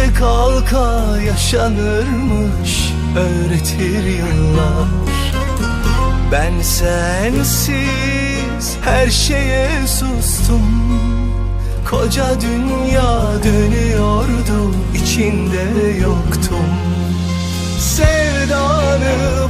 Düşe kalka yaşanırmış öğretir yıllar. Ben sensiz her şeye sustum. Koca dünya dönüyordu içinde yoktum. Sevdanı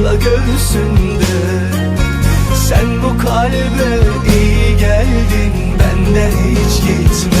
sakla göğsünde. Sen bu kalbe iyi geldin benden hiç gitme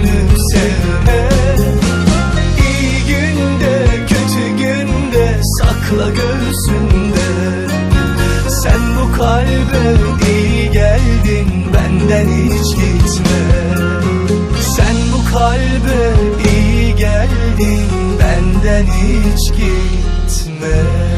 sakla göğsünde. Sen bu kalbe iyi geldin benden hiç gitme. Sen bu kalbe iyi geldin benden hiç gitme